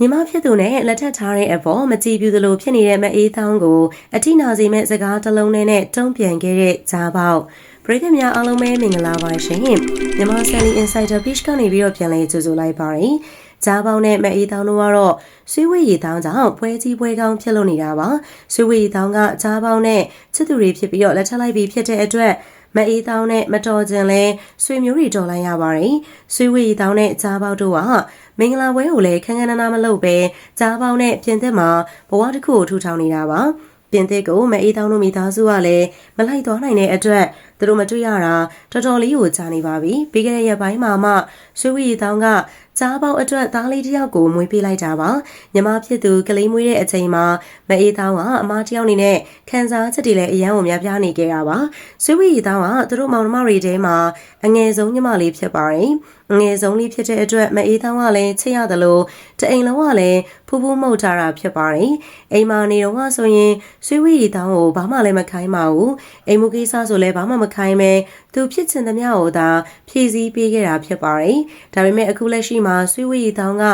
ညီမဖြစ်သူနဲ့လက်ထပ်ထားတဲ့အပေါ်မကြည်ပြူသလိုဖြစ်နေတဲ့မအေးတောင်းကိုအထိနာစေမဲ့စကားတစ်လုံးနဲ့တုံ့ပြန်ခဲ့တဲ့ဂျားပေါက်ပရိသတ်များအားလုံးပဲမင်္ဂလာပါရှင်မြန်မာ Sunny Insider Page ကနေပြီးတော့ပြန်လည်ကြိုဆိုလိုက်ပါတယ်ဂျားပေါက်နဲ့မအေးတောင်းတို့ကတော့ဆွေးဝေးရည်တောင်းကြောင့်ပွဲကြီးပွဲကောင်းဖြစ်လို့နေတာပါဆွေးဝေးရည်တောင်းကဂျားပေါက်နဲ့ချစ်သူတွေဖြစ်ပြီးတော့လက်ထပ်လိုက်ပြီးဖြစ်တဲ့အတွက် မအေးတောင်းနဲ့မတော်ခြင်းလဲဆွေမျိုးတွေတော်လိုက်ရပါတယ်။ဆွေဝေးတောင်းနဲ့ကြားပေါက်တို့ကမင်္ဂလာပွဲကိုလည်းခန်းခန်းနာနာမလုပ်ပဲကြားပေါက်နဲ့ပြင်သစ်မှာဘဝတစ်ခုကိုထူထောင်နေတာပါ။ပြင်သစ်ကိုမအေးတောင်းတို့မိသားစုကလည်းမလိုက်သွားနိုင်တဲ့အတွက်သူတို့မတွေ့ရတာတော်တော်လေးကိုကြာနေပါပြီ။ပြီးခဲ့တဲ့ရက်ပိုင်းမှာမှဆွေဝေးတောင်းကကြားပေါက်အတွက်သားလေးတစ်ယောက်ကိုမွေးပေးလိုက်တာပါညီမဖြစ်သူကလေးမွေးတဲ့အချိန်မှာမအေးတောင်းကအမားတစ်ယောက်အနေနဲ့ခံစားချက်တွေလည်းအယံကိုများပြားနေခဲ့တာပါဆွေးဝေးရီတောင်းကသူတို့မောင်နှမတွေထဲမှာအငယ်ဆုံးညီမလေးဖြစ်ပါတယ်ငယ်ဆုံးလေးဖြစ်တဲ့အတွက်မအေးတောင်းကလည်းချစ်ရတယ်လို့တအိမ်လုံးကလည်းဖူးဖူးမှုတ်ထားတာဖြစ်ပါတယ်အိမ်မာနေတော့ကဆိုရင်ဆွေးဝေးရီတောင်းကိုဘာမှလည်းမခိုင်းပါဘူးအိမ်မူကိစ္စဆိုလည်းဘာမှမခိုင်းပဲသူဖြစ်ချင်သမျှကိုသာဖြည့်ဆည်းပေးခဲ့တာဖြစ်ပါတယ်ဒါပေမဲ့အခုလက်ရှိမှာဆွေးဝေးရီတောင်းက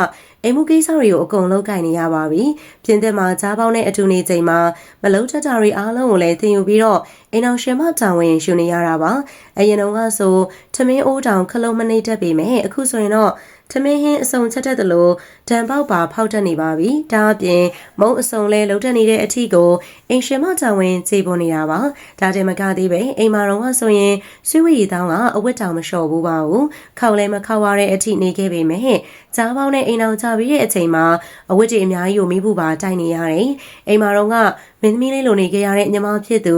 အိမ်မှုကိစ္စတွေကိုအကုန်လုံးကင်နေရပါပြီ။ပြင်သစ်မှာကြားပေါင်းနဲ့အတူနေချိန်မှာမလုံးချက်တာတွေအားလုံးကိုလည်းသင်ယူပြီးတော့အိမ်အောင်ရှင်မတာဝန်ယူနေရတာပါ။အရင်တုန်းကဆိုထမင်းအိုးတောင်ခလုံးမနေတတ်ပေမဲ့အခုဆိုရင်တော့ထမင်းဟင်းအစုံချက်တတ်သလိုဒံပေါက်ပါဖောက်တတ်နေပါပြီ။ဒါအပြင်မုံအစုံလဲလှုပ်တက်နေတဲ့အထီကိုအိမ်ရှင်မတာဝန်ခြေပေါ်နေတာပါ။ဒါတည်းမကသေးပဲအိမ်မာတော်ကဆိုရင်ဆွေးဝေးရီတောင်းကအဝတ်တောင်မလျှော်ဘူးပါဘူး။ခောက်လဲမခောက်ရတဲ့အထီနေခဲ့ပေမဲ့ကြားပေါင်းနဲ့အိမ်အောင်ကြပြီးတဲ့အချိန်မှာအဝတ်တွေအများကြီးကိုမိဖို့ပါတိုက်နေရတယ်။အိမ်မာတော်ကမင်းသမီးလေးလိုနေကြရတဲ့ညီမဖြစ်သူ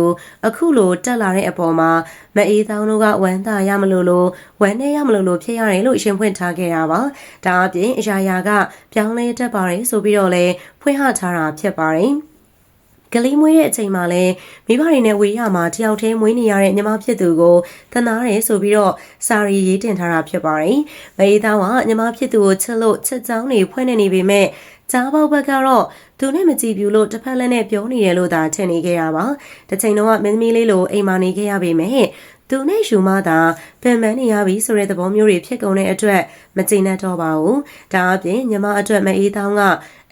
အခုလိုတက်လာတဲ့အပေါ်မှာမအေးသောင်းတို့ကဝမ်းသာရမလို့လို့ဝမ်းနဲ့ရမလို့လို့ဖြစ်ရတယ်လို့ရှင်ဖွင့်ထားခဲ့တာပါ။ဒါအပြင်အရာရာကပြောင်းလဲတတ်ပါတယ်ဆိုပြီးတော့လဲဖွင့်ဟထားတာဖြစ်ပါတယ်။ ကလေးမွေးတဲ့အချိန်မှာလည်းမိဘတွေနဲ့ဝေးရမှာတယောက်တည်းမွေးနေရတဲ့ညီမဖြစ်သူကိုသနာတယ်ဆိုပြီးတော့စာရီရေးတင်ထားတာဖြစ်ပါတယ်။မအေးသားကညီမဖြစ်သူကိုချစ်လို့ချစ်ချောင်းနေဖွင့်နေနေပေမဲ့ကြားပေါက်ဘက်ကတော့သူနဲ့မကြည့်ဘူးလို့တစ်ဖက်လက်နဲ့ပြောနေတယ်လို့သာထင်နေခဲ့ရပါ။တစ်ချိန်တော့မင်းသမီးလေးလိုအိမ်မာနေခဲ့ရပေမဲ့သူနဲ့ယူမသာပင်ပန်းနေရပြီဆိုတဲ့သဘောမျိုးတွေဖြစ်ကုန်တဲ့အတွက်မကျေနပ်တော့ပါဘူး။ဒါအပြင်ညီမအတွက်မအေးတောင်းက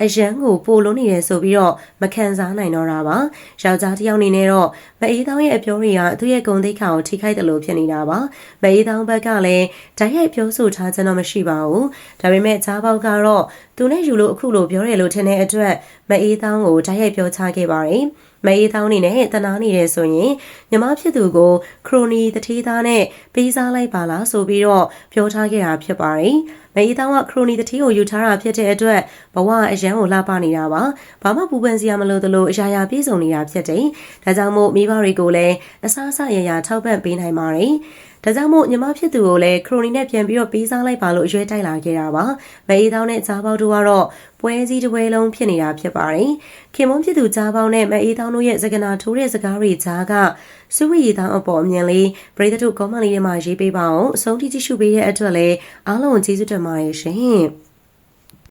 အရန်ကိုပိုလုံးနေတယ်ဆိုပြီးတော့မခံစားနိုင်တော့တာပါ။ယောက်ျားတစ်ယောက်အနေနဲ့တော့မအေးတောင်းရဲ့အပြောတွေကသူ့ရဲ့ဂုဏ်သိက္ခာကိုထိခိုက်တယ်လို့ဖြစ်နေတာပါ။မအေးတောင်းဘက်ကလည်းဓာတ်ရိုက်ပြောဆိုထားခြင်းတော့မရှိပါဘူး။ဒါပေမဲ့ဈာပေါက်ကတော့သူနဲ့ယူလို့အခုလိုပြောတယ်လို့ထင်တဲ့အတွက်မအေးတောင်းကိုဓာတ်ရိုက်ပြောချခဲ့ပါတယ်။မအေးတောင်းနေနဲ့တနာနေတယ်ဆိုရင်ညီမဖြစ်သူကိုခရိုနီတထေးသားနဲ့ပေးစားလိုက်ပါလားဆိုပြီးတော့ပြောထားခဲ့တာဖြစ်ပါတယ်။မအေးတောင်းကခရိုနီတထေးကိုယူထားတာဖြစ်တဲ့အတွက်ဘဝအရန်ကိုလှပနေတာပါ။ဘာမှပူပန်စရာမလိုသလိုအရာရာပြည့်စုံနေတာဖြစ်တယ်။ဒါကြောင့်မို့မိဘတွေကိုလည်းအစားအစာရရာထောက်ပံ့ပေးနိုင်ပါတယ်။ ဒါကြောင့်မို့ညီမဖြစ်သူကိုလည်းခရိုနီနဲ့ပြန်ပြီးတော့ပေးစားလိုက်ပါလို့အရွေးတိုက်လာခဲ့တာပါ။မအေးတောင်းနဲ့ကြားပေါက်တို့ကတော့ပွဲစည်းတစ်ပွဲလုံးဖြစ်နေတာဖြစ်ပါတယ်။ခင်မုန်းဖြစ်သူကြားပေါက်နဲ့မအေးတောင်းတို့ရဲ့စကနာထိုးတဲ့စကားတွေကြားကစုဝေးရည်တောင်းအပေါ်အမြင်လေးပရိသတ်တို့ကောမန့်လေးထဲမှာရေးပေးပါအောင်အဆုံးထိကြည့်ရှုပေးတဲ့အတွက်လည်းအားလုံးကျေးဇူးတင်ပါတယ်ရှင်။